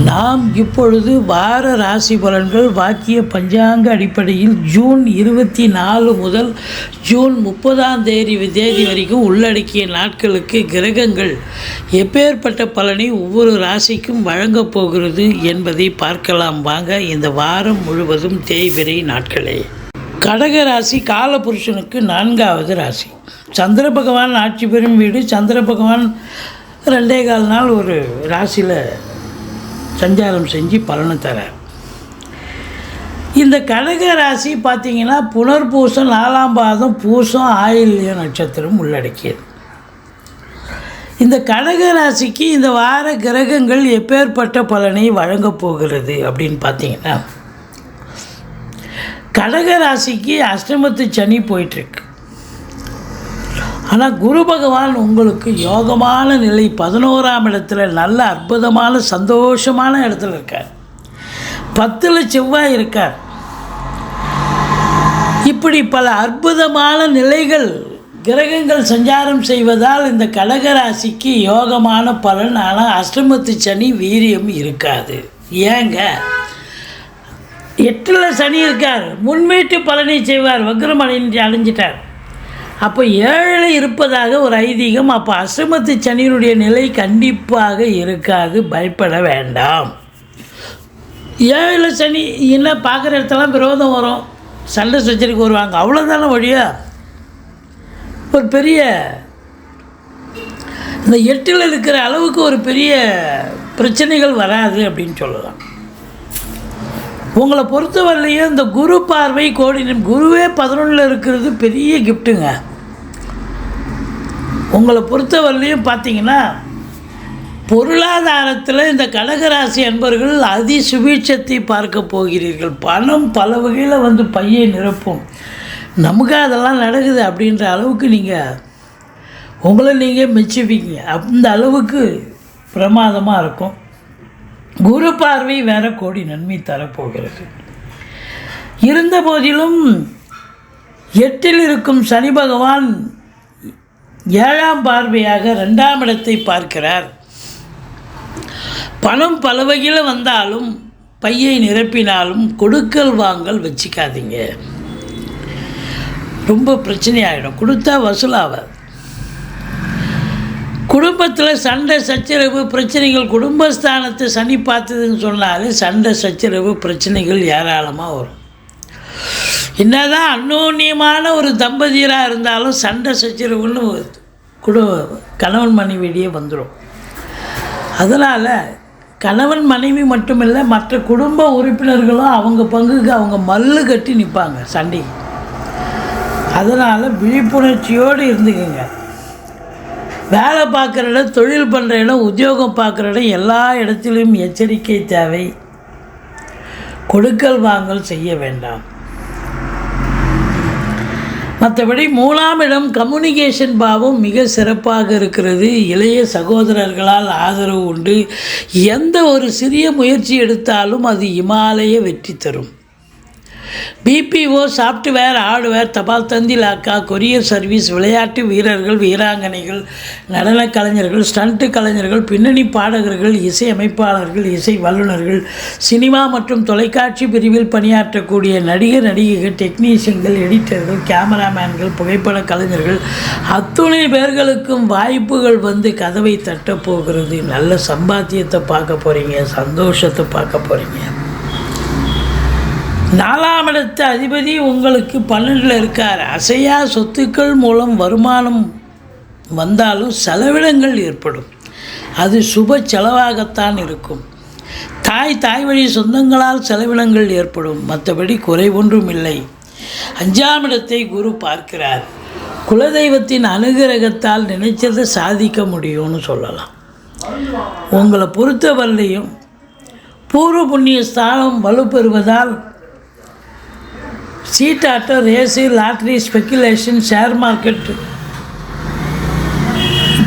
நாம் இப்பொழுது வார ராசி பலன்கள் வாக்கிய பஞ்சாங்க அடிப்படையில் ஜூன் இருபத்தி நாலு முதல் ஜூன் முப்பதாம் தேதி தேதி வரைக்கும் உள்ளடக்கிய நாட்களுக்கு கிரகங்கள் எப்பேற்பட்ட பலனை ஒவ்வொரு ராசிக்கும் வழங்கப் போகிறது என்பதை பார்க்கலாம். வாங்க இந்த வாரம் முழுவதும் தேய்பிரை நாட்களே. கடக ராசி காலபுருஷனுக்கு நான்காவது ராசி. சந்திர பகவான் ஆட்சி பெறும் வீடு. சந்திர பகவான் ரெண்டே கால் நாள் ஒரு ராசியில் சஞ்சாரம் செஞ்சு பலனை தரார் இந்த கடக ராசி பார்த்தீங்கன்னா புனர்பூசம் நாலாம் பாதம் பூசம் ஆயில்ய நட்சத்திரம் உள்ளடக்கியது. இந்த கடக ராசிக்கு இந்த வார கிரகங்கள் எப்பேற்பட்ட பலனை வழங்கப் போகிறது அப்படின்னு பார்த்தீங்கன்னா கடக ராசிக்கு அஷ்டமத்து சனி போயிட்டுருக்கு ஆனால் குரு பகவான் உங்களுக்கு யோகமான நிலை பதினோராம் இடத்துல நல்ல அற்புதமான சந்தோஷமான இடத்துல இருக்கார். பத்தில் செவ்வாய் இருக்கார். இப்படி பல அற்புதமான நிலைகள் கிரகங்கள் சஞ்சாரம் செய்வதால் இந்த கடகராசிக்கு யோகமான பலன். ஆனால் அஷ்டமத்து சனி வீரியம் இருக்காது. ஏங்க? எட்டில் சனி இருக்கார். முன்மீட்டு பலனை செய்வார். வக்ரமணி அடைஞ்சிட்டார் அப்போ ஏழை இருப்பதாக ஒரு ஐதீகம் அப்போ அஷ்டமத்து சனியினுடைய நிலை கண்டிப்பாக இருக்காது பயப்பட வேண்டாம். ஏழு சனி என்ன பார்க்குற இடத்தெல்லாம் விரோதம் வரும். சண்டை சச்சரிக்கு வருவாங்க. அவ்வளோதான வழியா ஒரு பெரிய இந்த எட்டில் இருக்கிற அளவுக்கு ஒரு பெரிய பிரச்சனைகள் வராது அப்படின்னு சொல்லலாம். உங்களை பொறுத்தவரையிலையும் இந்த குரு பார்வை கோடி குருவே பதினொன்றில் இருக்கிறது பெரிய கிஃப்ட்டுங்க உங்களை பொறுத்தவரையிலையும் பார்த்தீங்கன்னா பொருளாதாரத்தில் இந்த கடகராசி அன்பர்கள் அதி சுபீட்சத்தை பார்க்க போகிறீர்கள். பணம் பல வகையில் வந்து பையை நிரப்பும். நமக்கு அதெல்லாம் நடக்குது அப்படின்ற அளவுக்கு நீங்கள் உங்களை நீங்கள் மெச்சுவீங்க. அந்த அளவுக்கு பிரமாதமாக இருக்கும். குரு பார்வை வேற கோடி நன்மை தரப்போகிறது. இருந்த போதிலும் எட்டில் இருக்கும் சனி பகவான் ஏழாம் பார்வையாக ரெண்டாம் இடத்தை பார்க்கிறார். பணம் பல வகையில் வந்தாலும் பையை நிரப்பினாலும் கொடுக்கல் வாங்கல் வச்சுக்காதீங்க. ரொம்ப பிரச்சனையாகிடும் கொடுத்தா வசூலாகாது குடும்பத்தில் சண்டை சச்சரவு பிரச்சனைகள் குடும்பஸ்தானத்தை சனி பார்த்ததுன்னு சொன்னாலே சண்டை சச்சரவு பிரச்சனைகள் ஏராளமாக வரும். என்னதான் அந்நூன்யமான ஒரு தம்பதியராக இருந்தாலும் சண்டை சச்சரவுன்னு குடு கணவன் மனைவியிடையே வந்துடும் அதனால் கணவன் மனைவி மட்டுமில்லை மற்ற குடும்ப உறுப்பினர்களும் அவங்க பங்குக்கு அவங்க மல்லு கட்டி நிற்பாங்க சண்டை. அதனால் விழிப்புணர்ச்சியோடு இருந்துக்குங்க. வேலை பார்க்குற இடம் தொழில் பண்ணுற இடம் உத்தியோகம் பார்க்குற இடம் எல்லா இடத்திலும் எச்சரிக்கை தேவை. கொடுக்கல் வாங்கல் செய்ய வேண்டாம். மற்றபடி மூணாம் இடம் கம்யூனிகேஷன் பாவம் மிக சிறப்பாக இருக்கிறது. இளைய சகோதரர்களால் ஆதரவு உண்டு. எந்த ஒரு சிறிய முயற்சி எடுத்தாலும் அது இமாலய வெற்றி தரும். பிபிஓ சாஃப்ட்வேர் ஹார்ட்வேர் தபால் தந்தி லாக்கா கொரியர் சர்வீஸ் விளையாட்டு வீரர்கள் வீராங்கனைகள் நடனக் கலைஞர்கள் ஸ்டண்ட்டு கலைஞர்கள் பின்னணி பாடகர்கள் இசை அமைப்பாளர்கள் இசை வல்லுநர்கள் சினிமா மற்றும் தொலைக்காட்சி பிரிவில் பணியாற்றக்கூடிய நடிகர் நடிகைகள் டெக்னீஷியன்கள் எடிட்டர்கள் கேமராமேன்கள் புகைப்பட கலைஞர்கள் அத்துணை பேர்களுக்கும் வாய்ப்புகள் வந்து கதவை தட்டப் போகிறது. நல்ல சம்பாத்தியத்தை பார்க்க போகிறீங்க சந்தோஷத்தை பார்க்க போகிறீங்க நாலாம் இடத்து அதிபதி உங்களுக்கு பன்னெண்டில் இருக்கார். அசையா சொத்துக்கள் மூலம் வருமானம் வந்தாலும் செலவிடங்கள் ஏற்படும். அது சுப செலவாகத்தான் இருக்கும். தாய் தாய் வழி சொந்தங்களால் செலவினங்கள் ஏற்படும். மற்றபடி குறை ஒன்றும் இல்லை. அஞ்சாம் இடத்தை குரு பார்க்கிறார். குலதெய்வத்தின் அனுகிரகத்தால் நினைச்சதை சாதிக்க முடியும்னு சொல்லலாம். உங்களை பொறுத்தவரையிலையும் பூர்வ புண்ணிய ஸ்தானம் வலுப்பெறுவதால் சீட்டாட்டம் race lottery speculation share market.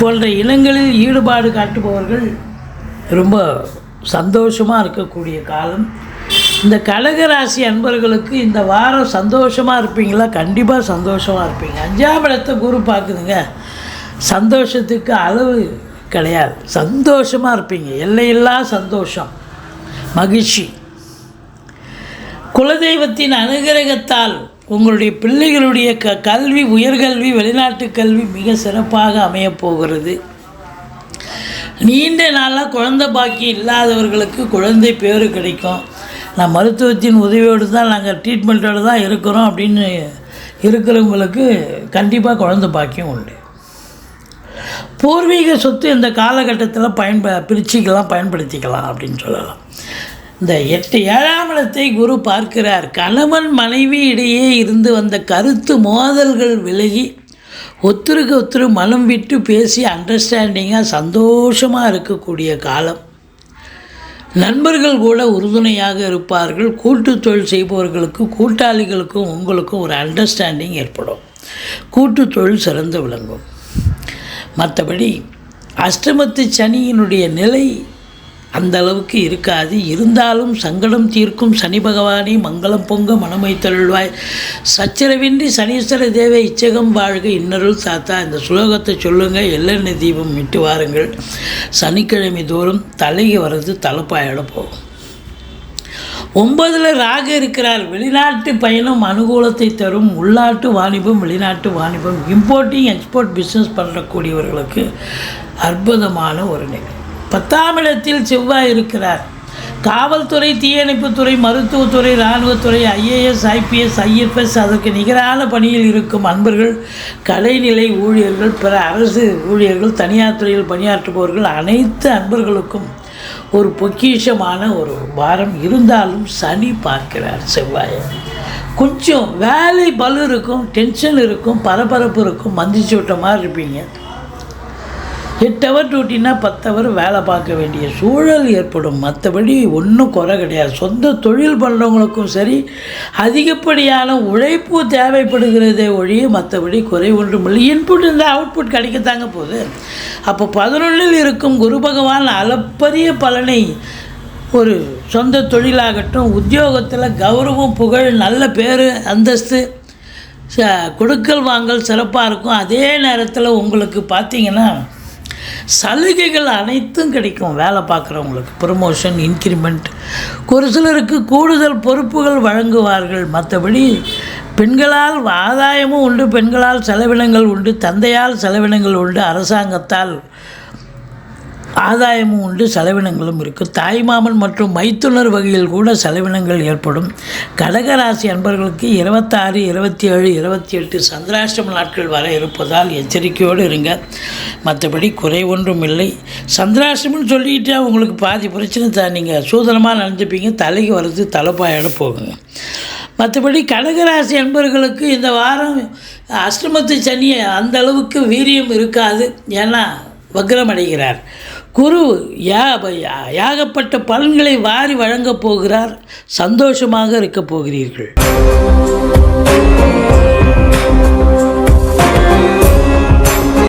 போன்ற இனங்களில் ஈடுபாடு காட்டுபவர்கள் ரொம்ப சந்தோஷமாக இருக்கக்கூடிய காலம். இந்த கடகராசி அன்பர்களுக்கு இந்த வாரம் சந்தோஷமாக இருப்பீங்களா? கண்டிப்பாக சந்தோஷமாக இருப்பீங்க. அஞ்சாம் இடத்தை குரு பார்க்குதுங்க. சந்தோஷத்துக்கு அளவு கிடையாது. சந்தோஷமாக இருப்பீங்க. எல்லையில்லா சந்தோஷம். மகிழ்ச்சி. குலதெய்வத்தின் அனுகிரகத்தால் உங்களுடைய பிள்ளைகளுடைய க கல்வி உயர்கல்வி வெளிநாட்டு கல்வி மிக சிறப்பாக அமையப்போகிறது நீண்ட நாளாக குழந்தை பாக்கி இல்லாதவர்களுக்கு குழந்தை பேர் கிடைக்கும். நான் மருத்துவத்தின் உதவியோடு தான் நாங்கள் ட்ரீட்மெண்ட்டோடு தான் இருக்கிறோம் அப்படின்னு இருக்கிறவங்களுக்கு கண்டிப்பாக குழந்தை பாக்கியம் உண்டு. பூர்வீக சொத்து இந்த காலகட்டத்தில் பயன்ப பிரிச்சுக்கலாம் பயன்படுத்திக்கலாம் அப்படின்னு சொல்லலாம். இந்த எட்டு ஏழாம் இடத்தை குரு பார்க்கிறார். கணவன் மனைவி இடையே இருந்து வந்த கருத்து மோதல்கள் விலகி ஒத்துருக்கு ஒத்துரு மனம் விட்டு பேசி அண்டர்ஸ்டாண்டிங்காக சந்தோஷமாக இருக்கக்கூடிய காலம். நண்பர்கள் கூட உறுதுணையாக இருப்பார்கள். கூட்டு தொழில் செய்பவர்களுக்கு கூட்டாளிகளுக்கும் உங்களுக்கும் ஒரு அண்டர்ஸ்டாண்டிங் ஏற்படும். கூட்டு தொழில் சிறந்து விளங்கும். மற்றபடி அஷ்டமத்து சனியினுடைய நிலை அந்த அளவுக்கு இருக்காது. இருந்தாலும் சங்கடம் தீர்க்கும் சனி பகவானை மங்களம் பொங்க மனமை தருள்வாய் சச்சரவின்றி சனீஸ்வர தேவ இச்சகம் வாழ்க. இன்னருள் தாத்தா இந்த சுலோகத்தை சொல்லுங்கள் எல்லெண்ணெய் தீபம் விட்டு வாருங்கள். சனிக்கிழமை தோறும் தலைக்கு வர்றது தலைப்பாயிட போகும். ஒன்பதில் ராக இருக்கிறார். வெளிநாட்டு பயணம் அனுகூலத்தை தரும். உள்நாட்டு வாணிபம் வெளிநாட்டு வாணிபம் இம்போர்ட்டிங் எக்ஸ்போர்ட் பிஸ்னஸ் பண்ணக்கூடியவர்களுக்கு அற்புதமான ஒரு நிகழ்வு பத்தாம் இடத்தில் செவ்வாய் இருக்கிறார். காவல்துறை தீயணைப்புத்துறை மருத்துவத்துறை இராணுவத்துறை ஐஏஎஸ் ஐபிஎஸ் ஐஎஃப்எஸ் அதற்கு நிகரான பணியில் இருக்கும் அன்பர்கள் கலைநிலை ஊழியர்கள் பிற அரசு ஊழியர்கள் தனியார் துறையில் பணியாற்றுபவர்கள் அனைத்து அன்பர்களுக்கும் ஒரு பொக்கிஷமான ஒரு வாரம் இருந்தாலும் சனி பார்க்கிறார் செவ்வாயை. கொஞ்சம் வேலை பலு இருக்கும் டென்ஷன் இருக்கும் பரபரப்பு இருக்கும் மந்திச்சு விட்ட மாதிரி இருப்பீங்க. எட்டு ஹவர் டியூட்டினா பத்து ஹவர் வேலை பார்க்க வேண்டிய சூழல் ஏற்படும். மற்றபடி ஒன்றும் குறை கிடையாது. சொந்த தொழில் பண்ணுறவங்களுக்கும் சரி அதிகப்படியான உழைப்பு தேவைப்படுகிறதே ஒழிய மற்றபடி குறை ஒன்றும் இல்லை. இன்புட் இருந்தால் அவுட்புட் கிடைக்கத்தாங்க போகுது. அப்போ பதினொன்றில் இருக்கும் குரு பகவான் அளப்பரிய பலனை ஒரு சொந்த தொழிலாகட்டும் உத்தியோகத்தில் கௌரவம் புகழ் நல்ல பேர் அந்தஸ்து ச கொடுக்கல் வாங்கல் சிறப்பாக இருக்கும். அதே நேரத்தில் உங்களுக்கு பார்த்தீங்கன்னா சலுகைகள் அனைத்தும் கிடைக்கும். வேலை பார்க்குறவங்களுக்கு ப்ரமோஷன் இன்க்ரிமெண்ட் ஒரு சிலருக்கு கூடுதல் பொறுப்புகள் வழங்குவார்கள். மற்றபடி பெண்களால் ஆதாயமும் உண்டு பெண்களால் செலவினங்கள் உண்டு தந்தையால் செலவினங்கள் உண்டு அரசாங்கத்தால் ஆதாயமும் உண்டு செலவினங்களும் இருக்குது தாய்மாமன் மற்றும் மைத்துனர் வகையில் கூட செலவினங்கள் ஏற்படும். கடகராசி அன்பர்களுக்கு இருபத்தாறு இருபத்தி ஏழு இருபத்தி எட்டு சந்திராஷ்டம நாட்கள் வர இருப்பதால் எச்சரிக்கையோடு இருங்க. மற்றபடி குறை ஒன்றும் இல்லை. சந்திராஷ்டமம்னு சொல்லிக்கிட்டே உங்களுக்கு பாதி பிரச்சனை தான். நீங்கள் சூதனமாக நடந்துப்பீங்க தலைக்கு வர்றது தலைப்பாயோட போகுங்க. மற்றபடி கடகராசி அன்பர்களுக்கு இந்த வாரம் அஷ்டமத்து சனியை அந்த அளவுக்கு வீரியம் இருக்காது. ஏன்னா வக்ரமடைகிறார் குரு யா யாகப்பட்ட பலன்களை வாரி வழங்கப் போகிறார். சந்தோஷமாக இருக்கப் போகிறீர்கள்.